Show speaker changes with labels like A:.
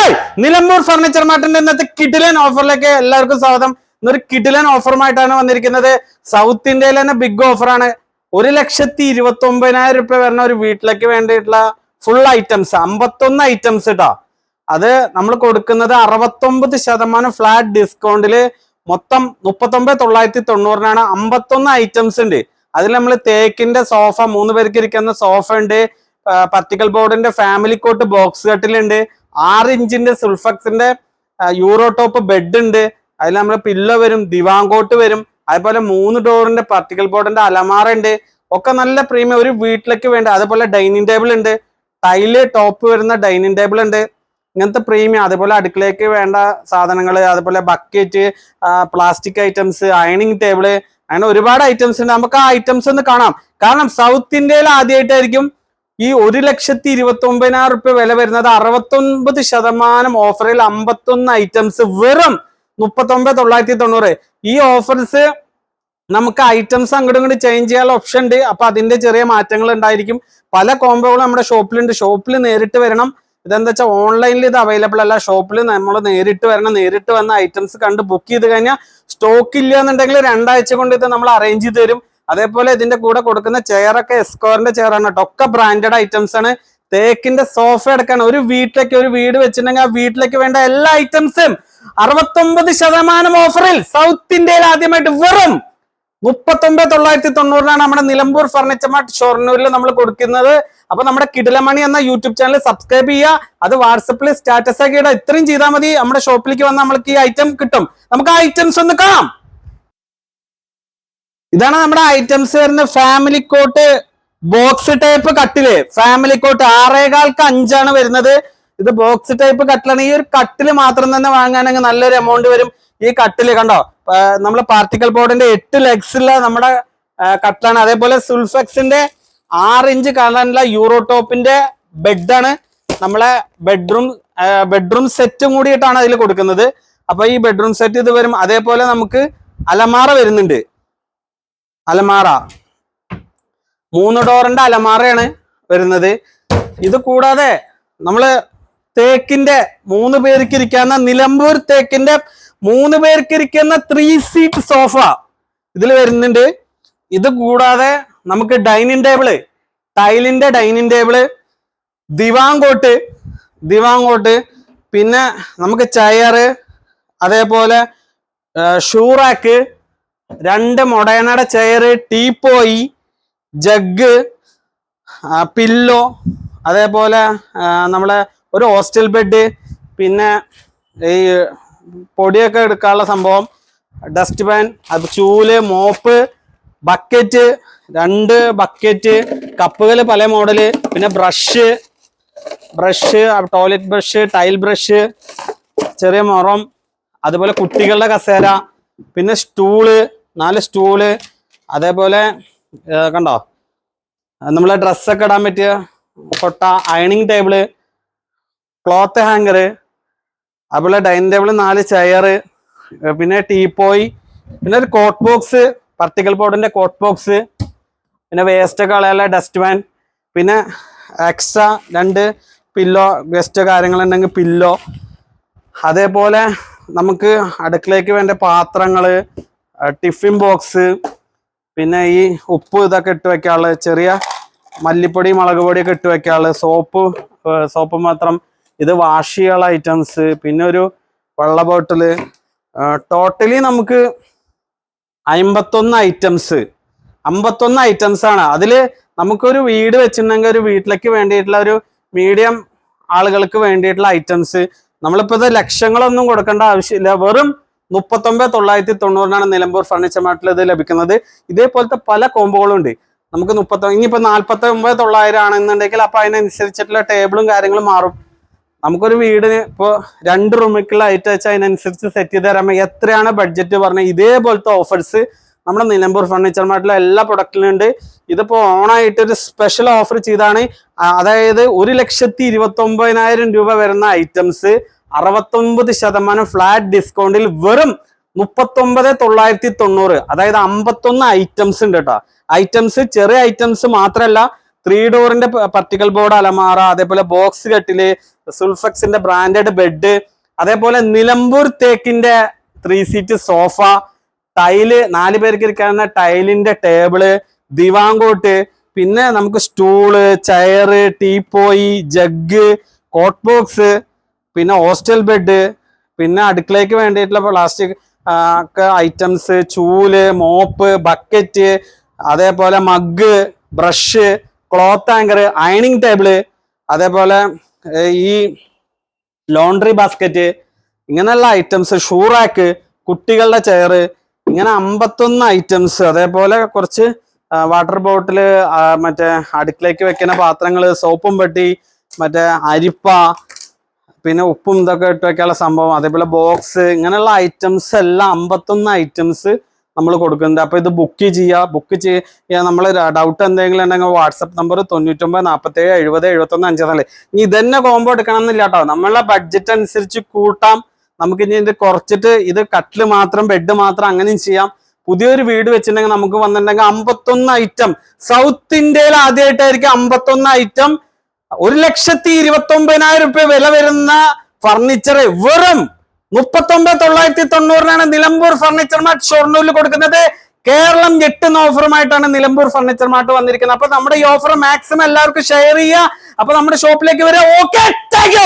A: Hi Nilambur furniture മാർട്ടിന്റെ ഇന്നത്തെ കിഡിലൻ ഓഫറിലേക്ക് എല്ലാവർക്കും സ്വാഗതം. ഇന്നൊരു കിഡിലൻ ഓഫറുമായിട്ടാണ് വന്നിരിക്കുന്നത്. സൗത്ത് ഇന്ത്യയിൽ തന്നെ ബിഗ് ഓഫറാണ് ഒരു ലക്ഷത്തി ഇരുപത്തി ഒമ്പതിനായിരം രൂപ വരുന്ന ഒരു വീട്ടിലേക്ക് വേണ്ടിയിട്ടുള്ള ഫുൾ ഐറ്റംസ് അമ്പത്തൊന്ന് ഐറ്റംസ് കേട്ടോ അത് നമ്മൾ കൊടുക്കുന്നത് അറുപത്തൊമ്പത് ശതമാനം ഫ്ലാറ്റ് ഡിസ്കൗണ്ടിൽ മൊത്തം മുപ്പത്തൊമ്പത് തൊള്ളായിരത്തി തൊണ്ണൂറിനാണ് അമ്പത്തൊന്ന് ഐറ്റംസ് ഉണ്ട്. അതിൽ നമ്മൾ തേക്കിന്റെ സോഫ മൂന്ന് പേർക്ക് ഇരിക്കുന്ന സോഫ ഉണ്ട്. പർട്ടിക്കൽ ബോർഡിന്റെ ഫാമിലി കോട്ട് ബോക്സ് കട്ടിലുണ്ട്. ആറ് ഇഞ്ചിന്റെ സുൾഫക്സിന്റെ യൂറോ ടോപ്പ് ബെഡ് ഉണ്ട്. അതിൽ നമ്മൾ പില്ലോ വരും ദിവാങ്കോട്ട് വരും. അതുപോലെ മൂന്ന് ഡോറിന്റെ പർട്ടിക്കൽ ബോർഡിന്റെ അലമാറ ഉണ്ട്. ഒക്കെ നല്ല പ്രീമിയം ഒരു വീട്ടിലേക്ക് വേണ്ട. അതുപോലെ ഡൈനിങ് ടേബിൾ ഉണ്ട്. ടൈൽ ടോപ്പ് വരുന്ന ഡൈനിങ് ടേബിൾ ഉണ്ട്. ഇങ്ങനത്തെ പ്രീമിയം അതുപോലെ അടുക്കളയ്ക്ക് വേണ്ട സാധനങ്ങൾ അതുപോലെ ബക്കറ്റ് പ്ലാസ്റ്റിക് ഐറ്റംസ് അയണിങ് ടേബിൾ അങ്ങനെ ഒരുപാട് ഐറ്റംസ് ഉണ്ട്. നമുക്ക് ആ ഐറ്റംസ് ഒന്ന് കാണാം. കാരണം സൗത്ത് ഇന്ത്യയിൽ ആദ്യമായിട്ടായിരിക്കും ഈ ഒരു ലക്ഷത്തി ഇരുപത്തി ഒമ്പതിനായിരം റുപ്യ വില വരുന്നത് അറുപത്തൊൻപത് ശതമാനം ഓഫറിൽ അമ്പത്തൊന്ന് ഐറ്റംസ് വെറും മുപ്പത്തൊമ്പത് തൊള്ളായിരത്തി തൊണ്ണൂറ്. ഈ ഓഫേഴ്സ് നമുക്ക് ഐറ്റംസ് അങ്ങോട്ടും ഇങ്ങോട്ട് ചേഞ്ച് ചെയ്യാനുള്ള ഓപ്ഷൻ ഉണ്ട്. അപ്പൊ അതിന്റെ ചെറിയ മാറ്റങ്ങൾ ഉണ്ടായിരിക്കും. പല കോംബോകളും നമ്മുടെ ഷോപ്പിലുണ്ട് ഷോപ്പിൽ നേരിട്ട് വരണം. ഇതെന്താ വെച്ചാൽ ഓൺലൈനിൽ ഇത് അവൈലബിൾ അല്ല. ഷോപ്പിൽ നമ്മൾ നേരിട്ട് വരണം. നേരിട്ട് വന്ന ഐറ്റംസ് കണ്ട് ബുക്ക് ചെയ്ത് കഴിഞ്ഞാൽ സ്റ്റോക്ക് ഇല്ല എന്നുണ്ടെങ്കിൽ രണ്ടാഴ്ച കൊണ്ട് ഇത് നമ്മൾ അറേഞ്ച് ചെയ്ത് തരും. അതേപോലെ ഇതിന്റെ കൂടെ കൊടുക്കുന്ന ചെയറൊക്കെ എസ്കോറിന്റെ ചെയറാണ് കേട്ടോ. ഒക്കെ ബ്രാൻഡഡ് ഐറ്റംസ് ആണ്. തേക്കിന്റെ സോഫ എടുക്കാണ്. ഒരു വീട്ടിലേക്ക് ഒരു വീട് വെച്ചിട്ടുണ്ടെങ്കിൽ ആ വീട്ടിലേക്ക് വേണ്ട എല്ലാ ഐറ്റംസും അറുപത്തൊമ്പത് ശതമാനം ഓഫറിൽ സൗത്ത് ഇന്ത്യയിൽ ആദ്യമായിട്ട് വെറും മുപ്പത്തൊമ്പത് തൊള്ളായിരത്തി തൊണ്ണൂറിനാണ് നമ്മുടെ നിലമ്പൂർ ഫർണിച്ചർ മാർട്ട് ഷൊർണൂരിൽ നമ്മൾ കൊടുക്കുന്നത്. അപ്പൊ നമ്മുടെ കിടിലമണി എന്ന യൂട്യൂബ് ചാനൽ സബ്സ്ക്രൈബ് ചെയ്യുക. അത് വാട്സപ്പിൽ സ്റ്റാറ്റസ് ആക്കി ഇത്രയും ചെയ്താൽ മതി. നമ്മുടെ ഷോപ്പിലേക്ക് വന്നാൽ നമ്മൾക്ക് ഈ ഐറ്റം കിട്ടും. നമുക്ക് ആ ഐറ്റംസ് ഒന്ന് കാണാം. ഇതാണ് നമ്മുടെ ഐറ്റംസ് വരുന്ന ഫാമിലി കോട്ട് ബോക്സ് ടൈപ്പ് കട്ടിൽ. ഫാമിലി കോട്ട് ആറേകാൽക്ക് അഞ്ചാണ് വരുന്നത്. ഇത് ബോക്സ് ടൈപ്പ് കട്ടിലാണ്. ഈ ഒരു കട്ടിൽ മാത്രം തന്നെ വാങ്ങാനെങ്കിൽ നല്ലൊരു എമൗണ്ട് വരും. ഈ കട്ടിൽ കണ്ടോ? നമ്മൾ പാർട്ടിക്കൽ ബോർഡിന്റെ എട്ട് ലെഗ്സ് ഉള്ള നമ്മുടെ കട്ടിലാണ്. അതേപോലെ സുൽഫെക്സിന്റെ ആറ് ഇഞ്ച് കളറിലുള്ള യൂറോ ടോപ്പിന്റെ ബെഡാണ് നമ്മളെ ബെഡ്റൂം ബെഡ്റൂം സെറ്റും കൂടിയിട്ടാണ് അതിൽ കൊടുക്കുന്നത്. അപ്പൊ ഈ ബെഡ്റൂം സെറ്റ് ഇത് വരും. അതേപോലെ നമുക്ക് അലമാറ വരുന്നുണ്ട്. അലമാറ. മൂന്ന് ഡോറിന്റെ അലമാറയാണ് വരുന്നത്. ഇത് കൂടാതെ നമ്മൾ തേക്കിന്റെ മൂന്ന് പേർക്ക് ഇരിക്കാവുന്ന നിലമ്പൂർ തേക്കിന്റെ മൂന്ന് പേർക്ക് ഇരിക്കുന്ന ത്രീ സീറ്റ് സോഫ ഇതിൽ വരുന്നുണ്ട്. ഇത് കൂടാതെ നമുക്ക് dining table ടൈലിന്റെ dining table divan cot divan cot പിന്നെ നമുക്ക് ചെയറ് അതേപോലെ ഷൂറാക്ക് രണ്ട് മൊടയനയുടെ ചെയർ ടീപ്പോയി ജഗ് പില്ലോ അതേപോലെ നമ്മളെ ഒരു ഹോസ്റ്റൽ ബെഡ് പിന്നെ ഈ പൊടിയൊക്കെ എടുക്കാനുള്ള സംഭവം ഡസ്റ്റ് പാൻ അത് ചൂൽ മോപ്പ് ബക്കറ്റ് രണ്ട് ബക്കറ്റ് കപ്പുകൾ പല മോഡൽ പിന്നെ brush brush toilet brush tile brush ചെറിയ മുറം അതുപോലെ കുട്ടികളുടെ കസേര പിന്നെ സ്റ്റൂൾ നാല് സ്റ്റൂൾ അതേപോലെ കണ്ടോ? നമ്മളെ ഡ്രസ്സൊക്കെ ഇടാൻ പറ്റിയ കൊട്ട അയണിങ് ടേബിൾ ക്ലോത്ത് ഹാങ്കർ അതുപോലെ ഡൈനിങ് ടേബിൾ നാല് ചെയർ പിന്നെ ടീപ്പോയി പിന്നെ ഒരു കോട്ട് ബോക്സ് പർട്ടിക്കൽ ബോർഡിന്റെ കോട്ട് ബോക്സ് പിന്നെ വേസ്റ്റ് ഒക്കെ കളയാനുള്ള ഡസ്റ്റ് വാൻ പിന്നെ എക്സ്ട്രാ രണ്ട് പില്ലോ വേസ്റ്റ് കാര്യങ്ങളുണ്ടെങ്കിൽ പില്ലോ അതേപോലെ നമുക്ക് അടുക്കളയ്ക്ക് വേണ്ട പാത്രങ്ങൾ ടിഫിൻ ബോക്സ് പിന്നെ ഈ ഉപ്പ് ഇതൊക്കെ ഇട്ട് വെക്കാനുള്ള ചെറിയ മല്ലിപ്പൊടി മുളക് പൊടിയൊക്കെ ഇട്ട് വെക്കാനുള്ള സോപ്പ് സോപ്പ് മാത്രം. ഇത് വാഷ് ചെയ്യാനുള്ള ഐറ്റംസ് പിന്നെ ഒരു വെള്ള ബോട്ടിൽ ടോട്ടലി നമുക്ക് അമ്പത്തൊന്ന് ഐറ്റംസ് അമ്പത്തൊന്ന് ഐറ്റംസ് ആണ്. അതിൽ നമുക്കൊരു വീട് വെച്ചിട്ടുണ്ടെങ്കിൽ ഒരു വീട്ടിലേക്ക് വേണ്ടിയിട്ടുള്ള ഒരു മീഡിയം ആളുകൾക്ക് വേണ്ടിയിട്ടുള്ള ഐറ്റംസ് നമ്മളിപ്പോ ഇത് ലക്ഷങ്ങളൊന്നും കൊടുക്കേണ്ട ആവശ്യമില്ല. വെറും മുപ്പത്തൊമ്പത് തൊള്ളായിരത്തി തൊണ്ണൂറിനാണ് നിലമ്പൂർ ഫർണിച്ചർ മാർട്ടിൽ ഇത് ലഭിക്കുന്നത്. ഇതേപോലത്തെ പല കോംബോകളും ഉണ്ട് നമുക്ക് മുപ്പത്തി ഇനിയിപ്പോൾ നാൽപ്പത്തി ഒമ്പത് തൊള്ളായിരം ആണെന്നുണ്ടെങ്കിൽ അപ്പൊ അതിനനുസരിച്ചിട്ടുള്ള ടേബിളും കാര്യങ്ങളും മാറും. നമുക്കൊരു വീടിന് ഇപ്പോൾ രണ്ട് റൂമിലേക്കുള്ള ഐറ്റം വെച്ചാൽ അതിനനുസരിച്ച് സെറ്റ് ചെയ്ത് തരാൻ എത്രയാണ് ബഡ്ജറ്റ് പറഞ്ഞാൽ ഇതേപോലത്തെ ഓഫേഴ്സ് നമ്മുടെ നിലമ്പൂർ ഫർണിച്ചർ മാർട്ടിലെ എല്ലാ പ്രൊഡക്റ്റിലും ഉണ്ട്. ഇതിപ്പോൾ ഓണായിട്ട് ഒരു സ്പെഷ്യൽ ഓഫർ ചെയ്താണ്. അതായത് ഒരു ലക്ഷത്തി ഇരുപത്തി രൂപ വരുന്ന ഐറ്റംസ് അറുപത്തൊമ്പത് ശതമാനം ഫ്ലാറ്റ് ഡിസ്കൗണ്ടിൽ വെറും മുപ്പത്തൊമ്പത് തൊള്ളായിരത്തി തൊണ്ണൂറ്. അതായത് അമ്പത്തൊന്ന് ഐറ്റംസ് ഉണ്ട് കേട്ടോ ഐറ്റംസ് ചെറിയ ഐറ്റംസ് മാത്രമല്ല ത്രീ ഡോറിന്റെ പർട്ടിക്കൽ ബോർഡ് അലമാറ അതേപോലെ ബോക്സ് കെട്ടിൽ സുൽഫക്സിന്റെ ബ്രാൻഡഡ് ബെഡ് അതേപോലെ നിലമ്പൂർ തേക്കിന്റെ ത്രീ സീറ്റ് സോഫ ടൈൽ നാല് പേർക്ക് ഇരിക്കാവുന്ന ടൈലിന്റെ ടേബിൾ ദിവാങ്കോട്ട് പിന്നെ നമുക്ക് stool chair teapoy jug cot box പിന്നെ ഹോസ്റ്റൽ ബെഡ് പിന്നെ അടുക്കളയ്ക്ക് വേണ്ടിയിട്ടുള്ള പ്ലാസ്റ്റിക് ഐറ്റംസ് ചൂൽ മോപ്പ് ബക്കറ്റ് അതേപോലെ മഗ് ബ്രഷ് ക്ലോത്ത് ആങ്കർ അയണിങ് ടേബിൾ അതേപോലെ ഈ ലോണ്ടറി ബാസ്ക്കറ്റ് ഇങ്ങനെയുള്ള ഐറ്റംസ് ഷൂറാക്ക് കുട്ടികളുടെ ചെയറ് ഇങ്ങനെ അമ്പത്തൊന്ന് ഐറ്റംസ് അതേപോലെ കുറച്ച് വാട്ടർ ബോട്ടിൽ മറ്റേ അടുക്കളയ്ക്ക് വെക്കുന്ന പാത്രങ്ങൾ സോപ്പും പെട്ടി മറ്റേ അരിപ്പ പിന്നെ ഉപ്പും ഇതൊക്കെ ഇട്ട് വെക്കാനുള്ള സംഭവം അതേപോലെ ബോക്സ് ഇങ്ങനെയുള്ള ഐറ്റംസ് എല്ലാം അമ്പത്തൊന്ന് ഐറ്റംസ് നമ്മൾ കൊടുക്കുന്നുണ്ട്. അപ്പോൾ ഇത് ബുക്ക് ചെയ്യുക ബുക്ക് ചെയ്യാൻ നമ്മൾ ഡൗട്ട് എന്തെങ്കിലും ഉണ്ടെങ്കിൽ വാട്സപ്പ് നമ്പർ തൊണ്ണൂറ്റൊമ്പത് നാൽപ്പത്തേഴ് എഴുപത് എഴുപത്തൊന്ന് അഞ്ചാൽ ഇനി ഇതന്നെ കോംബോ എടുക്കണം എന്നില്ല കേട്ടോ നമ്മളെ ബഡ്ജറ്റ് അനുസരിച്ച് കൂട്ടാം. നമുക്ക് ഇനി ഇത് കുറച്ചിട്ട് ഇത് കട്ടിൽ മാത്രം ബെഡ് മാത്രം അങ്ങനെയും ചെയ്യാം. പുതിയൊരു വീട് വെച്ചിട്ടുണ്ടെങ്കിൽ നമുക്ക് വന്നിട്ടുണ്ടെങ്കിൽ അമ്പത്തൊന്ന് ഐറ്റം സൗത്ത് ഇന്ത്യയിൽ ആദ്യമായിട്ടായിരിക്കും അമ്പത്തൊന്ന് ഐറ്റം ഒരു ലക്ഷത്തി ഇരുപത്തി ഒമ്പതിനായിരം രൂപ വില വരുന്ന ഫർണിച്ചർ വെറും മുപ്പത്തി ഒമ്പത് തൊള്ളായിരത്തി തൊണ്ണൂറിനാണ് നിലമ്പൂർ ഫർണിച്ചർ മാർട്ട് ഷൊർണൂരിൽ കൊടുക്കുന്നത്. കേരളം ഞെട്ടുന്ന ഓഫറുമായിട്ടാണ് നിലമ്പൂർ ഫർണിച്ചർ മാർട്ട് വന്നിരിക്കുന്നത്. അപ്പൊ നമ്മുടെ ഈ ഓഫർ മാക്സിമം എല്ലാവർക്കും ഷെയർ ചെയ്യുക. അപ്പൊ നമ്മുടെ ഷോപ്പിലേക്ക് വരിക. Okay thank